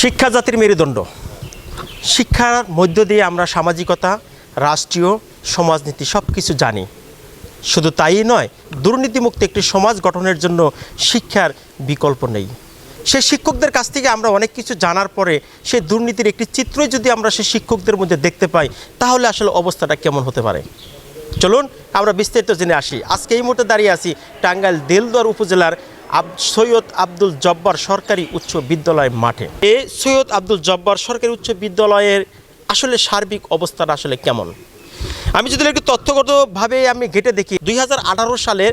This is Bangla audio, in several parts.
শিক্ষা জাতির মেরুদণ্ড। শিক্ষার মধ্য দিয়ে আমরা সামাজিকতা, রাষ্ট্রীয়, সমাজনীতি সব কিছু জানি। শুধু তাই নয়, দুর্নীতিমুক্ত একটি সমাজ গঠনের জন্য শিক্ষার বিকল্প নেই। সে শিক্ষকদের কাছ থেকে আমরা অনেক কিছু জানার পরে সে দুর্নীতির একটি চিত্রই যদি আমরা সেই শিক্ষকদের মধ্যে দেখতে পাই, তাহলে আসলে অবস্থাটা কেমন হতে পারে? চলুন, আমরা বিস্তারিত জেনে আসি। আজকে এই মুহূর্তে দাঁড়িয়ে আছি টাঙ্গাইল দেলদুয়ার উপজেলার সৈয়দ আব্দুল জব্বার সরকারি উচ্চ বিদ্যালয় মাঠে। এ সৈয়দ আব্দুল জব্বার সরকারি উচ্চ বিদ্যালয়ের আসলে সার্বিক অবস্থাটা আসলে কেমন? আমি যদি একটু তথ্যগতভাবে আমি ঘেটে দেখি, দুই হাজার আঠারো সালের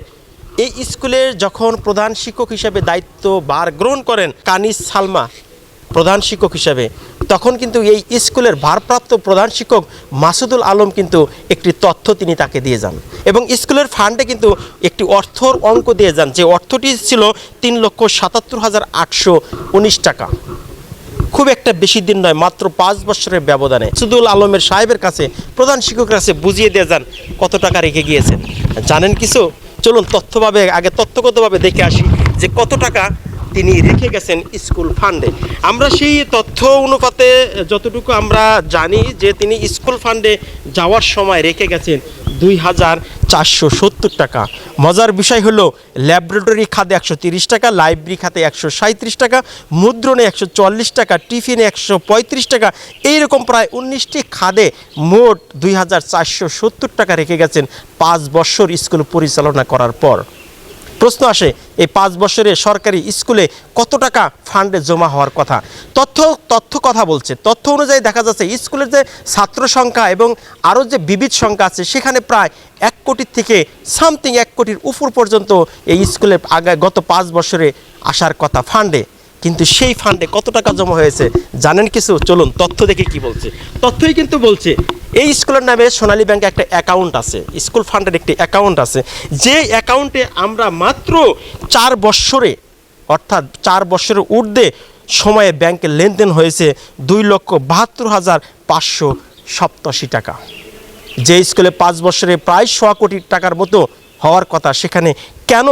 এই স্কুলের যখন প্রধান শিক্ষক হিসাবে দায়িত্ব বার গ্রহণ করেন কানিস সালমা, প্রধান শিক্ষক হিসেবে তখন কিন্তু এই স্কুলের ভারপ্রাপ্ত প্রধান শিক্ষক মাসুদুল আলম কিন্তু একটি তথ্য তিনি তাকে দিয়ে যান। এবং স্কুলের ফান্ডে কিন্তু একটি অর্থর অঙ্ক দিয়ে যান, যে অর্থটি ছিল তিন লক্ষ সাতাত্তর হাজার আটশো উনিশ টাকা। খুব একটা বেশি দিন নয়, মাত্র পাঁচ বছরের ব্যবধানে। সুদুল আলমের সাহেবের কাছে, প্রধান শিক্ষকের কাছে বুঝিয়ে দিয়ে যান কত টাকা রেখে গিয়েছেন। জানেন কিছু? চলুন তথ্যভাবে, আগে তথ্যগতভাবে দেখে আসি যে কত টাকা তিনি রেখে গেছেন স্কুল ফান্ডে। আমরা সেই তথ্য অনুপাতে যতটুকু আমরা জানি যে তিনি স্কুল ফান্ডে যাওয়ার সময় রেখে গেছেন দুই হাজার চারশো সত্তর টাকা। মজার বিষয় হলো, ল্যাবরেটরি খাতে একশো তিরিশ টাকা, লাইব্রেরি খাতে একশো সাঁত্রিশ টাকা, মুদ্রণে একশো চল্লিশ টাকা, টিফিনে একশো পঁয়ত্রিশ টাকা, এইরকম প্রায় উনিশটি খাদে মোট দুই হাজার চারশো সত্তর টাকা রেখে গেছেন পাঁচ বছর স্কুল পরিচালনা করার পর। প্রশ্ন আসে, এই পাঁচ বছরে সরকারি স্কুলে কত টাকা ফান্ডে জমা হওয়ার কথা? তথ্য তথ্য কথা বলছে। তথ্য অনুযায়ী দেখা যাচ্ছে, স্কুলের যে ছাত্র সংখ্যা এবং আরও যে বিবিধ সংখ্যা আছে, সেখানে প্রায় এক কোটির থেকে সামথিং এক কোটির উপর পর্যন্ত এই স্কুলে আগে গত পাঁচ বছরে আসার কথা ফান্ডে। কিন্তু সেই ফান্ডে কত টাকা জমা হয়েছে, জানেন কিছু? চলুন, তথ্য দেখে কি বলছে। তথ্যই কিন্তু বলছে, এই স্কুলের নামে সোনালী ব্যাংকে একটা অ্যাকাউন্ট আছে, স্কুল ফান্ডের একটি অ্যাকাউন্ট আছে। যে অ্যাকাউন্টে আমরা মাত্র চার বৎসরে, অর্থাৎ চার বছরের ঊর্ধ্বে সময়ে ব্যাংকে লেনদেন হয়েছে দুই লক্ষ বাহাত্তর হাজার পাঁচশো সপ্তাশি টাকা। যে স্কুলে পাঁচ বছরে প্রায় ছ কোটি টাকার মতো হওয়ার কথা, সেখানে কেন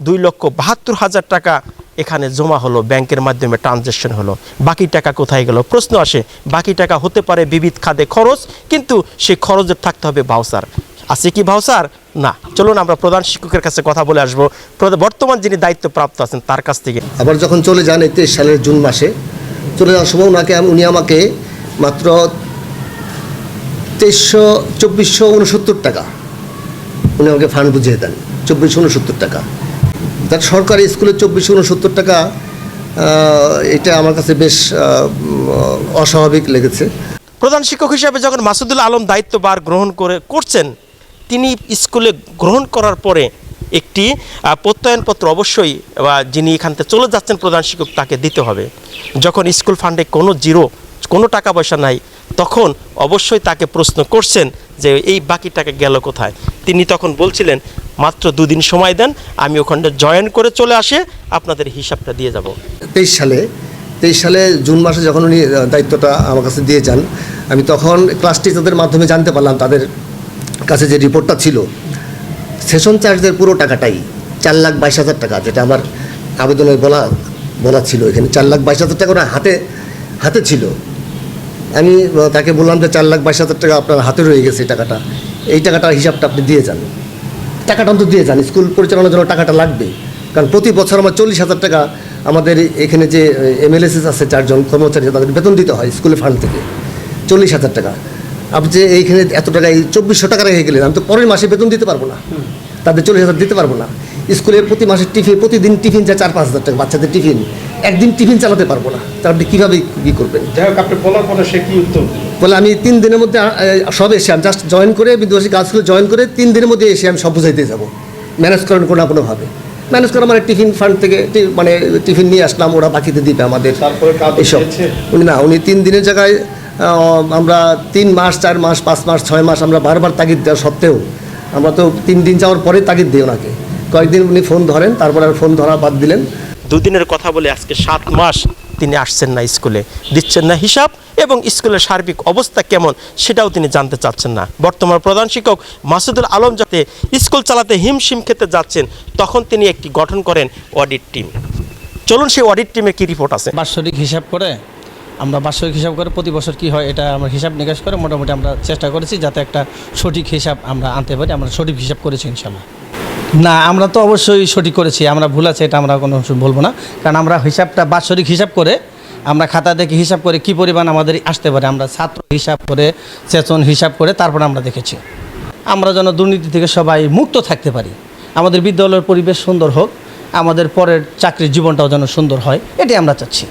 দুই লক্ষ বাহাত্তর হাজার টাকা এখানে জমা হলো, ব্যাংকের মাধ্যমে ট্রানজ্যাকশন হলো। বাকি টাকা কোথায় গেল? প্রশ্ন আসে, বাকি টাকা হতে পারে বিবিধ খাদে খরচ, কিন্তু সেই খরচের থাকতে হবে ভাউসার আছে কি ভাউসার না। চলুন আমরা প্রধান শিক্ষকের কাছে কথা বলে আসব। বর্তমান যিনি দায়িত্বপ্রাপ্ত আছেন তার কাছ থেকে। আবার যখন চলে যান তেইশ সালের জুন মাসে, চলে যাওয়ার সময় ওনাকে উনি আমাকে মাত্র তেইশশো, চব্বিশশো উনসত্তর টাকা উনি আমাকে ফান্ড বুঝিয়ে দেন। চব্বিশশো উনসত্তর টাকা। তার সরকারি স্কুলে চব্বিশশো উনসত্তর টাকা এটা আমার কাছে বেশ অস্বাভাবিক লেগেছে। প্রধান শিক্ষক হিসাবে যখন মাসুদুল আলম দায়িত্বভার গ্রহণ করে করছেন, তিনি স্কুলে গ্রহণ করার পরে একটি প্রত্যয়নপত্র অবশ্যই, বা যিনি এখান থেকে চলে যাচ্ছেন প্রধান শিক্ষক, তাকে দিতে হবে। যখন স্কুল ফান্ডে কোনো জিরো, কোনো টাকা পয়সা নাই, তখন অবশ্যই তাকে প্রশ্ন করছেন যে, এই বাকি টাকা গেল কোথায়? তিনি তখন বলছিলেন মাত্র দুদিন সময় দেন, আমি ওখানটা জয়েন করে চলে আসে, আপনাদের হিসাবটা দিয়ে যাব। তেইশ সালে তেইশ সালে জুন মাসে যখন উনি দায়িত্বটা আমার কাছে দিয়ে যান, আমি তখন ক্লাস টিচারদের মাধ্যমে জানতে পারলাম তাদের কাছে যে রিপোর্টটা ছিল। সেশন চার্জের পুরো টাকাটাই, চার লাখ বাইশ হাজার টাকা, যেটা আমার আবেদনে বলা বলা ছিল এখানে, চার লাখ বাইশ হাজার টাকা ওনার হাতে হাতে ছিল। আমি তাকে বললাম যে চার লাখ বাইশ হাজার টাকা আপনার হাতে রয়ে গেছে এই টাকাটা, এই টাকাটার হিসাবটা আপনি দিয়ে যান। টাকাটা অন্তত দিয়ে যান। স্কুল পরিচালনার জন্য টাকাটা লাগবে। কারণ প্রতি বছর আমার চল্লিশ হাজার টাকা আমাদের এখানে যে এমএলএসএস আছে চারজন কর্মচারী তাদের বেতন দিতে হয় স্কুলের ফান্ড থেকে। চল্লিশ হাজার টাকা। আপনি যে এইখানে এত টাকা এই চব্বিশশো টাকা রেখে গেলেন আমি তো পরের মাসে বেতন দিতে পারব না। তাদের চল্লিশ হাজার দিতে পারব না। স্কুলে প্রতি মাসে টিফিন প্রতিদিন টিফিন যায় চার পাঁচ হাজার টাকা বাচ্চাদের টিফিন। একদিন টিফিন চালাতে পারব না। তা আপনি কীভাবে কী করবেন? যাই হোক আপনি বলার পরে সে কি উত্তর বলে আমি তিন দিনের মধ্যে সব এসে আমি জাস্ট জয়েন করে বিদ্যাসী স্কুলে জয়েন করে তিন দিনের মধ্যে এসে আমি সব বুঝাইতে যাব। ম্যানেজ করেন কোনো না কোনোভাবে ম্যানেজ করে মানে টিফিন ফান্ড থেকে মানে টিফিন নিয়ে আসলাম ওরা বাকিতে দিবে আমাদের। এসব। উনি না উনি তিন দিনের জায়গায় আমরা তিন মাস চার মাস পাঁচ মাস ছয় মাস আমরা বারবার তাগিদ দেওয়া সত্ত্বেও আমরা তো তিন দিন যাওয়ার পরে তাগিদ দিই ওনাকে। কয়েকদিন উনি ফোন ধরেন তারপরে আর ফোন ধরা বাদ দিলেন। দুদিনের কথা বলে আজকে সাত মাস তিনি আসছেন না স্কুলে, দিচ্ছেন না হিসাব এবং স্কুলের সার্বিক অবস্থা কেমন সেটাও তিনি জানতে চাচ্ছেন না। বর্তমান প্রধান শিক্ষক মাসুদুল আলম যাতে স্কুল চালাতে হিমশিম খেতে যাচ্ছেন, তখন তিনি একটি গঠন করেন অডিট টিম। চলুন সেই অডিট টিমে কি রিপোর্ট আছে? বাৎসরিক হিসাব করে, আমরা বার্ষিক হিসাব করে প্রতি বছর কি হয়, এটা আমরা হিসাব নিকাশ করে মোটামুটি আমরা চেষ্টা করেছি যাতে একটা সঠিক হিসাব আমরা আনতে পারি, আমরা সঠিক হিসাব করেছি ইনশাল্লাহ। না, আমরা তো অবশ্যই সঠিক করেছি, আমরা ভুল আছে, এটা আমরা কোনো বলব না। কারণ আমরা হিসাবটা বাৎসরিক হিসাব করে, আমরা খাতা দেখে হিসাব করে কি পরিমাণ আমাদের আসতে পারে, আমরা ছাত্র হিসাব করে সেচন হিসাব করে তারপর আমরা দেখেছি। আমরা যেন দুর্নীতি থেকে সবাই মুক্ত থাকতে পারি। আমাদের বিদ্যালয়ের পরিবেশ সুন্দর হোক, আমাদের পরের চাকরির জীবনটাও যেন সুন্দর হয়, এটাই আমরা চাচ্ছি।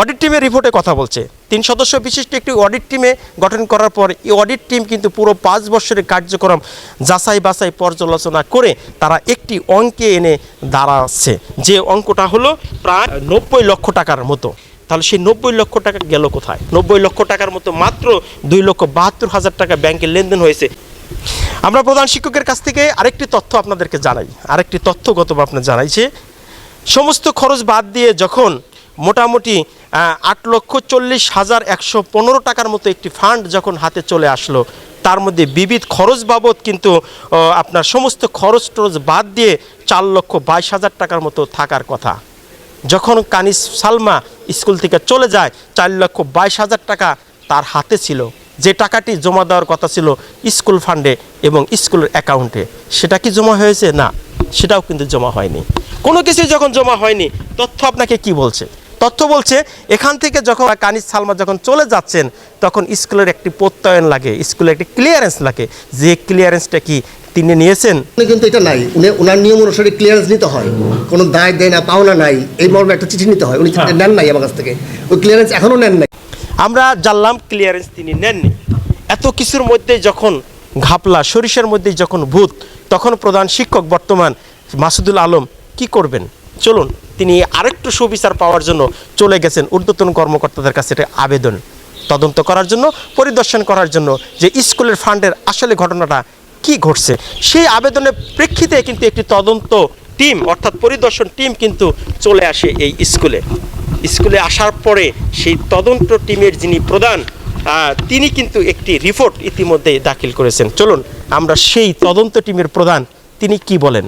অডিট টিমের রিপোর্টে কথা বলছে। তিন সদস্য বিশিষ্ট একটি অডিট টিমে গঠন করার পর এই অডিট টিম কিন্তু পুরো পাঁচ বছরের কার্যক্রম যাচাই বাছাই পর্যালোচনা করে তারা একটি অঙ্কে এনে দাঁড়াচ্ছে। যে অঙ্কটা হলো প্রায় নব্বই লক্ষ টাকার মতো। তাহলে সেই নব্বই লক্ষ টাকা গেল কোথায়? নব্বই লক্ষ টাকার মতো মাত্র দুই লক্ষ বাহাত্তর হাজার টাকা ব্যাংকে লেনদেন হয়েছে। আমরা প্রধান শিক্ষকের কাছ থেকে আরেকটি তথ্য আপনাদেরকে জানাই। আরেকটি তথ্যগত আপনার জানাই যে সমস্ত খরচ বাদ দিয়ে যখন মোটামুটি আট লক্ষ চল্লিশ হাজার একশো পনেরো টাকার মতো একটি ফান্ড যখন হাতে চলে আসলো, তার মধ্যে বিবিধ খরচ বাবদ কিন্তু আপনার সমস্ত খরচ টরচ বাদ দিয়ে চার লক্ষ বাইশ হাজার টাকার মতো থাকার কথা। যখন কানিস সালমা স্কুল থেকে চলে যায়, চার লক্ষ বাইশ হাজার টাকা তার হাতে ছিল। যে টাকাটি জমা দেওয়ার কথা ছিল স্কুল ফান্ডে এবং স্কুলের অ্যাকাউন্টে সেটা কি জমা হয়েছে? না, সেটাও কিন্তু জমা হয়নি। কোনো কিছু যখন জমা হয়নি, তথ্য আপনাকে কি বলছে? তথ্য বলছে এখান থেকে যখন কানিস সালমা যখন চলে যাচ্ছেন তখন স্কুলের একটি প্রত্যয়ন লাগে স্কুলের একটি ক্লিয়ারেন্স লাগে। যে ক্লিয়ারেন্সটা কি তিনি নিয়েছেন? উনি কিন্তু এটা নাই। উনি ওনার নিয়ম অনুসারে ক্লিয়ারেন্স নিতে হয়। কোনো দায় দেয় না পাওনা নাই। এই মর্মে একটা চিঠি নিতে হয়। উনি হ্যাঁ। নেন নাই আমার কাছ থেকে। ওই ক্লিয়ারেন্স এখনও নেন নাই। আমরা জানলাম ক্লিয়ারেন্স তিনি নেননি। এত কিছুর মধ্যে যখন ঘাপলা সরিষার মধ্যে যখন ভূত তখন প্রধান শিক্ষক বর্তমান মাসুদুল আলম কি করবেন? চলুন। তিনি আরেকটু সুবিচার পাওয়ার জন্য চলে গেছেন ঊর্ধ্বতন কর্মকর্তাদের কাছে এটা আবেদন, তদন্ত করার জন্য, পরিদর্শন করার জন্য যে স্কুলের ফান্ডের আসলে ঘটনাটা কি ঘটছে। সেই আবেদনের প্রেক্ষিতে কিন্তু একটি তদন্ত টিম, অর্থাৎ পরিদর্শন টিম কিন্তু চলে আসে এই স্কুলে। স্কুলে আসার পরে সেই তদন্ত টিমের যিনি প্রধান তিনি কিন্তু একটি রিপোর্ট ইতিমধ্যে দাখিল করেছেন। চলুন, আমরা সেই তদন্ত টিমের প্রধান, তিনি কি বলেন?